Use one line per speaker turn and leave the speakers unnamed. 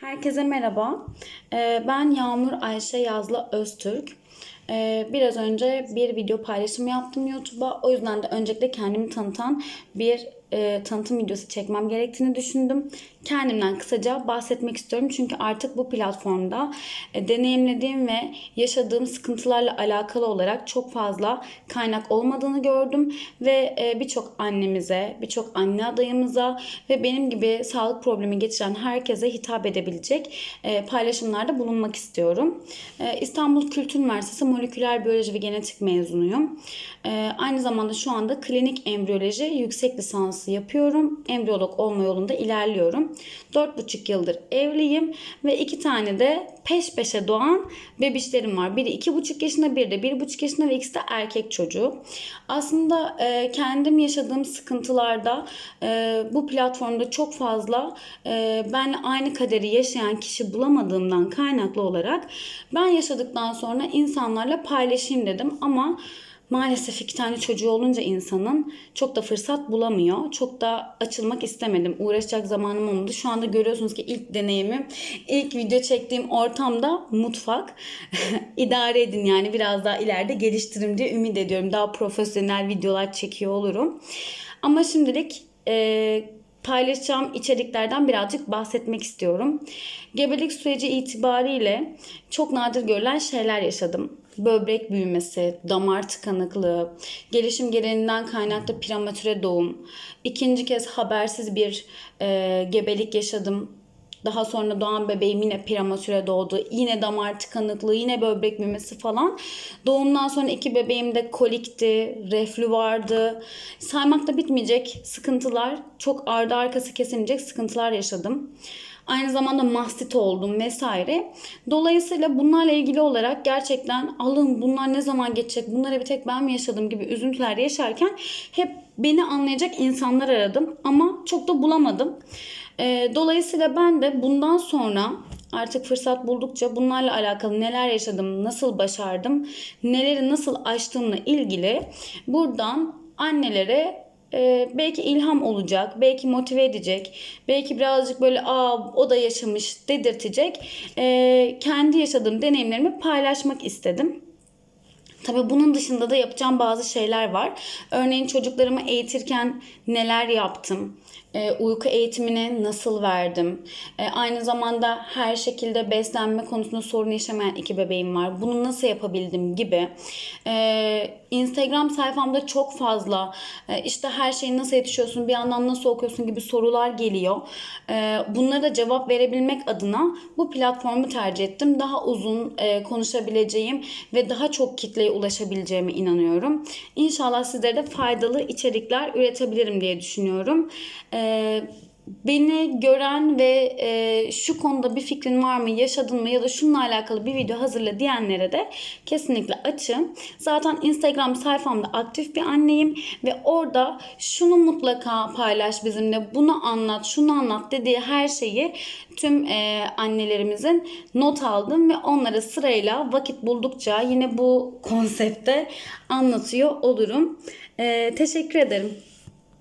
Herkese merhaba. Ee, Ben Yağmur Ayşe Yazlı Öztürk. Ee, Biraz önce bir video paylaşımı yaptım YouTube'a. O yüzden de öncelikle kendimi tanıtan bir e, tanıtım videosu çekmem gerektiğini düşündüm. Kendimden kısaca bahsetmek istiyorum. Çünkü artık bu platformda e, deneyimlediğim ve yaşadığım sıkıntılarla alakalı olarak çok fazla kaynak olmadığını gördüm. Ve e, birçok annemize, birçok anne adayımıza ve benim gibi sağlık problemi geçiren herkese hitap edebilecek e, paylaşımlarda bulunmak istiyorum. E, İstanbul Kültür Üniversitesi Moleküler Biyoloji ve Genetik mezunuyum. E, Aynı zamanda şu anda klinik embriyoloji yüksek lisansı yapıyorum. Embriyolog olma yolunda ilerliyorum. 4,5 yıldır evliyim ve iki tane de peş peşe doğan bebişlerim var. Biri 2,5 yaşında, biri de 1,5 yaşında ve ikisi de erkek çocuğu. Aslında e, kendim yaşadığım sıkıntılarda e, bu platformda çok fazla e, benle aynı kaderi yaşayan kişi bulamadığımdan kaynaklı olarak ben yaşadıktan sonra insanlarla paylaşayım dedim ama Maalesef iki tane çocuğu olunca insanın çok da fırsat bulamıyor. Çok da açılmak istemedim. Uğraşacak zamanım olmadı. Şu anda görüyorsunuz ki ilk deneyimim, ilk video çektiğim ortamda mutfak. İdare edin yani biraz daha ileride geliştiririm diye ümit ediyorum. Daha profesyonel videolar çekiyor olurum. Ama şimdilik e, paylaşacağım içeriklerden birazcık bahsetmek istiyorum. Gebelik süreci itibariyle çok nadir görülen şeyler yaşadım. Böbrek büyümesi, damar tıkanıklığı, gelişim gereğinden kaynaklı prematüre doğum, ikinci kez habersiz bir e, gebelik yaşadım. Daha sonra doğan bebeğim yine prematüre doğdu. Yine damar tıkanıklığı, yine böbrek büyümesi falan. Doğumdan sonra iki bebeğim de kolikti, reflü vardı. Saymakla bitmeyecek sıkıntılar, çok ardı arkası kesilmeyecek sıkıntılar yaşadım. Aynı zamanda mastit oldum vesaire. Dolayısıyla bunlarla ilgili olarak gerçekten alın bunlar ne zaman geçecek, bunları bir tek ben mi yaşadım gibi üzüntüler yaşarken hep beni anlayacak insanlar aradım ama çok da bulamadım. Dolayısıyla ben de bundan sonra artık fırsat buldukça bunlarla alakalı neler yaşadım, nasıl başardım, neleri nasıl aştığımla ilgili buradan annelere e, belki ilham olacak, belki motive edecek, belki birazcık böyle aa o da yaşamış dedirtecek e, kendi yaşadığım deneyimlerimi paylaşmak istedim. Tabii bunun dışında da yapacağım bazı şeyler var. Örneğin çocuklarımı eğitirken neler yaptım? E, uyku eğitimini nasıl verdim? E, aynı zamanda her şekilde beslenme konusunda sorun yaşamayan iki bebeğim var. Bunu nasıl yapabildim gibi. E, Instagram sayfamda çok fazla e, işte her şeyi nasıl yetişiyorsun, bir yandan nasıl okuyorsun gibi sorular geliyor. E, bunlara da cevap verebilmek adına bu platformu tercih ettim. Daha uzun e, konuşabileceğim ve daha çok kitleye ulaşabileceğime inanıyorum. İnşallah sizlere de faydalı içerikler üretebilirim diye düşünüyorum. E, Beni gören ve e, şu konuda bir fikrin var mı, yaşadın mı ya da şununla alakalı bir video hazırla diyenlere de kesinlikle açım. Zaten Instagram sayfamda aktif bir anneyim ve orada şunu mutlaka paylaş bizimle, bunu anlat, şunu anlat dediği her şeyi tüm e, annelerimizin not aldım ve onlara sırayla vakit buldukça yine bu konsepte anlatıyor olurum. E, teşekkür ederim.